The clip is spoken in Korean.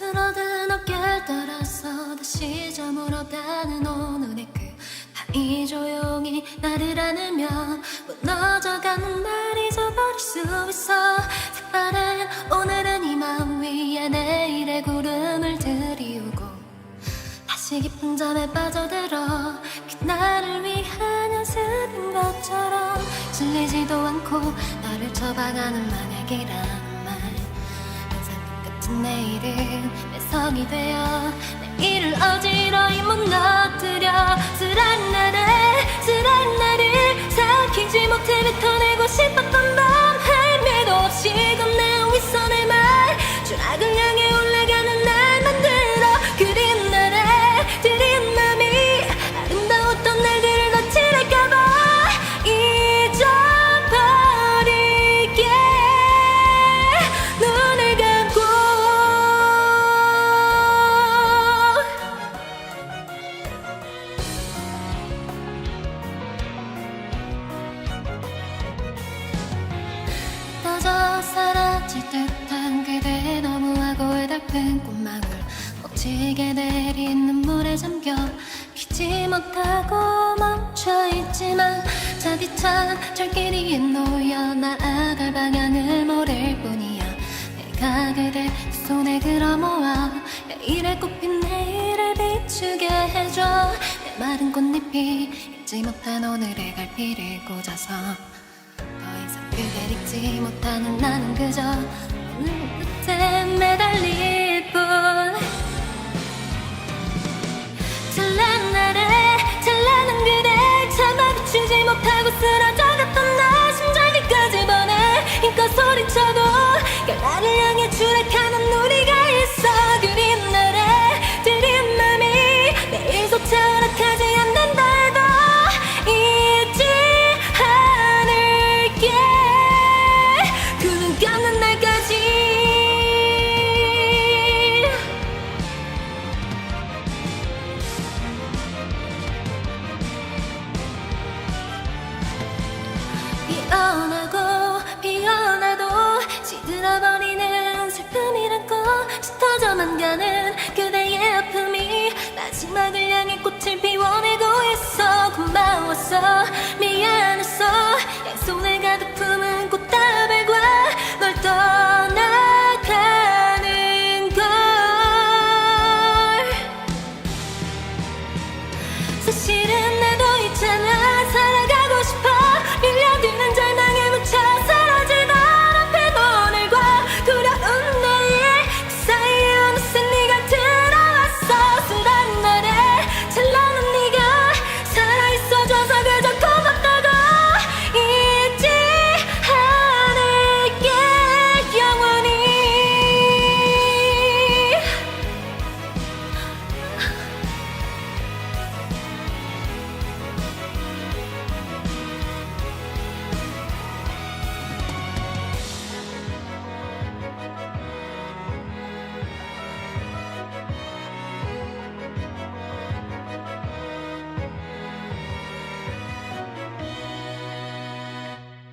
스며든 어깨를 따라서 다시 저물어가는 오늘의 그 밤이 조용히 나를 안으면 무너져가는 날 잊어버릴 수 있어. 색바른 오늘은 이 마음 위에 내일의 구름을 들이우고 다시 깊은 잠에 빠져들어 그날을 위한 연습인 것처럼 질리지도 않고 너를 처방하는 똑 같은 내일은 내 성이 되어 내일을 어지러이 무너뜨려. 쓰란 날에 쓰란 날을 삼키지 못해 뱉어내고 싶었던 애달픈 꽃망울. 멋지게 내린 눈물에 잠겨 피지 못하고 멈춰있지만 차디찬 철길 위에 놓여 나아갈 방향을 모를 뿐이야. 내가 그대 두 손에 끌어모아 내일에 꽃핀 내일을 비추게 해줘. 내 마른 꽃잎이 잊지 못한 오늘의 갈피를 꽂아서 더 이상 그댈 잊지 못하는 나는 그저 오늘 끝에 매달릴 피어나고 피어나도 시들어버리는 슬픔이란 꽃 짙어져만 가는 그대의 아픔이 마지막을 향해 꽃을 피워내고 있어. 고마웠어